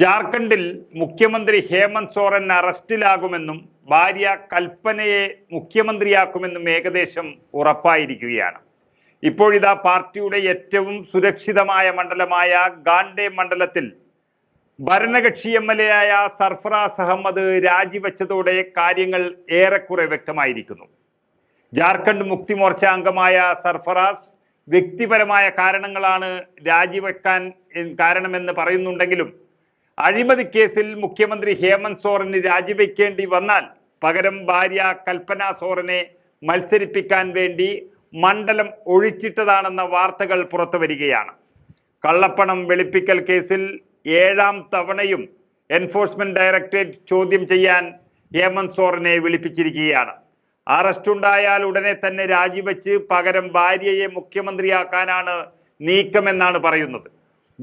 ജാർഖണ്ഡിൽ മുഖ്യമന്ത്രി ഹേമന്ത് സോറൻ അറസ്റ്റിലാകുമെന്നും ഭാര്യ കൽപ്പനയെ മുഖ്യമന്ത്രിയാക്കുമെന്നും ഏകദേശം ഉറപ്പായിരിക്കുകയാണ്. ഇപ്പോഴിതാ പാർട്ടിയുടെ ഏറ്റവും സുരക്ഷിതമായ മണ്ഡലമായ ഗാണ്ഡെ മണ്ഡലത്തിൽ ഭരണകക്ഷി എം എൽ എ ആയ സർഫറാസ് അഹമ്മദ് രാജിവെച്ചതോടെ കാര്യങ്ങൾ ഏറെക്കുറെ വ്യക്തമായിരിക്കുന്നു. ജാർഖണ്ഡ് മുക്തി മോർച്ച അംഗമായ സർഫറാസ് വ്യക്തിപരമായ കാരണങ്ങളാണ് രാജിവെക്കാൻ കാരണമെന്ന് പറയുന്നുണ്ടെങ്കിലും അഴിമതി കേസിൽ മുഖ്യമന്ത്രി ഹേമന്ത് സോറന് രാജിവെക്കേണ്ടി വന്നാൽ പകരം ഭാര്യ കൽപ്പന സോറനെ മത്സരിപ്പിക്കാൻ വേണ്ടി മണ്ഡലം ഒഴിച്ചിട്ടതാണെന്ന വാർത്തകൾ പുറത്തു വരികയാണ് കള്ളപ്പണം വെളുപ്പിക്കൽ കേസിൽ ഏഴാം തവണയും എൻഫോഴ്സ്മെന്റ് ഡയറക്ടറേറ്റ് ചോദ്യം ചെയ്യാൻ ഹേമന്ത് സോറനെ വിളിപ്പിച്ചിരിക്കുകയാണ്. അറസ്റ്റ് ഉണ്ടായാൽ ഉടനെ തന്നെ രാജിവെച്ച് പകരം ഭാര്യയെ മുഖ്യമന്ത്രിയാക്കാനാണ് നീക്കമെന്നാണ് പറയുന്നത്.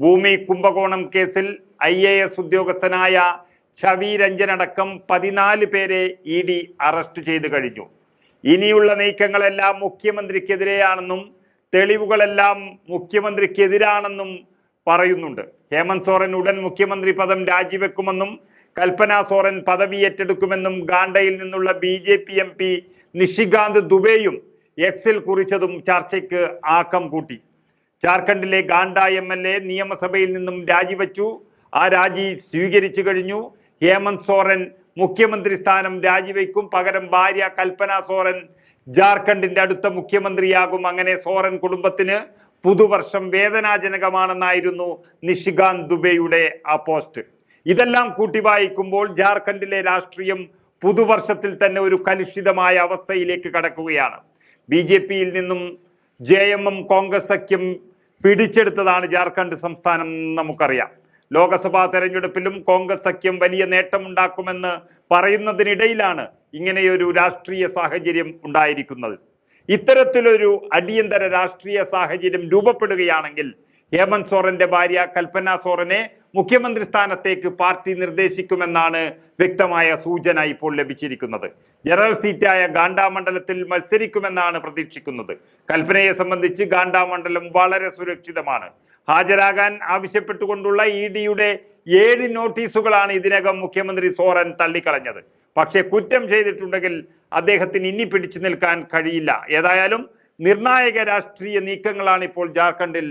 ഭൂമി കുംഭകോണം കേസിൽ ഐ എ എസ് ഉദ്യോഗസ്ഥനായ ഛവി രഞ്ജനടക്കം പതിനാല് പേരെ ഇ ഡി അറസ്റ്റ് ചെയ്തു കഴിഞ്ഞു. ഇനിയുള്ള നീക്കങ്ങളെല്ലാം മുഖ്യമന്ത്രിക്കെതിരെയാണെന്നും തെളിവുകളെല്ലാം മുഖ്യമന്ത്രിക്കെതിരാണെന്നും പറയുന്നുണ്ട്. ഹേമന്ത് സോറൻ ഉടൻ മുഖ്യമന്ത്രി പദം രാജിവെക്കുമെന്നും കൽപ്പന സോറൻ പദവി ഏറ്റെടുക്കുമെന്നും ഗാണ്ടയിൽ നിന്നുള്ള B J P M P Nishikant ദുബെയും എക്സിൽ കുറിച്ചതും ചർച്ചയ്ക്ക് ആക്കം കൂട്ടി. ജാർഖണ്ഡിലെ ഗാണ്ട എം എൽ എ നിയമസഭയിൽ നിന്നും രാജിവെച്ചു. ആ രാജി സ്വീകരിച്ചു കഴിഞ്ഞു. ഹേമന്ത് സോറൻ മുഖ്യമന്ത്രി സ്ഥാനം രാജിവെക്കും. പകരം ഭാര്യ കൽപ്പന സോറൻ ജാർഖണ്ഡിന്റെ അടുത്ത മുഖ്യമന്ത്രിയാകും. അങ്ങനെ സോറൻ കുടുംബത്തിന് പുതുവർഷം വേദനാജനകമാണെന്നായിരുന്നു നിഷികാന്ത് ദുബെയുടെ ആ പോസ്റ്റ്. ഇതെല്ലാം കൂട്ടി വായിക്കുമ്പോൾ ജാർഖണ്ഡിലെ രാഷ്ട്രീയം പുതുവർഷത്തിൽ തന്നെ ഒരു കലുഷിതമായ അവസ്ഥയിലേക്ക് കടക്കുകയാണ്. ബി ജെ പിയിൽ നിന്നും ജെ എം എം കോൺഗ്രസ് സഖ്യം പിടിച്ചെടുത്തതാണ് ജാർഖണ്ഡ് സംസ്ഥാനം നമുക്കറിയാം. ലോക്സഭാ തെരഞ്ഞെടുപ്പിലും കോൺഗ്രസ് സഖ്യം വലിയ നേട്ടമുണ്ടാക്കുമെന്ന് പറയുന്നതിനിടയിലാണ് ഇങ്ങനെയൊരു രാഷ്ട്രീയ സാഹചര്യം ഉണ്ടായിരിക്കുന്നത്. ഇത്തരത്തിലൊരു അടിയന്തര രാഷ്ട്രീയ സാഹചര്യം രൂപപ്പെടുകയാണെങ്കിൽ ഹേമന്ത് സോറന്റെ ഭാര്യ കൽപ്പന സോറനെ മുഖ്യമന്ത്രി സ്ഥാനത്തേക്ക് പാർട്ടി നിർദ്ദേശിക്കുമെന്നാണ് വ്യക്തമായ സൂചന ഇപ്പോൾ ലഭിച്ചിരിക്കുന്നത്. ജനറൽ സീറ്റായ ഗാണ്ട മണ്ഡലത്തിൽ മത്സരിക്കുമെന്നാണ് പ്രതീക്ഷിക്കുന്നത്. കൽപ്പനയെ സംബന്ധിച്ച് ഗാണ്ട മണ്ഡലം വളരെ സുരക്ഷിതമാണ്. ഹാജരാകാൻ ആവശ്യപ്പെട്ടുകൊണ്ടുള്ള ഇ ഡിയുടെ ഏഴ് നോട്ടീസുകളാണ് ഇതിനകം മുഖ്യമന്ത്രി സോറൻ തള്ളിക്കളഞ്ഞത്. പക്ഷേ കുറ്റം ചെയ്തിട്ടുണ്ടെങ്കിൽ അദ്ദേഹത്തിന് ഇനി പിടിച്ചു നിൽക്കാൻ കഴിയില്ല. ഏതായാലും നിർണായക രാഷ്ട്രീയ നീക്കങ്ങളാണ് ഇപ്പോൾ ജാർഖണ്ഡിൽ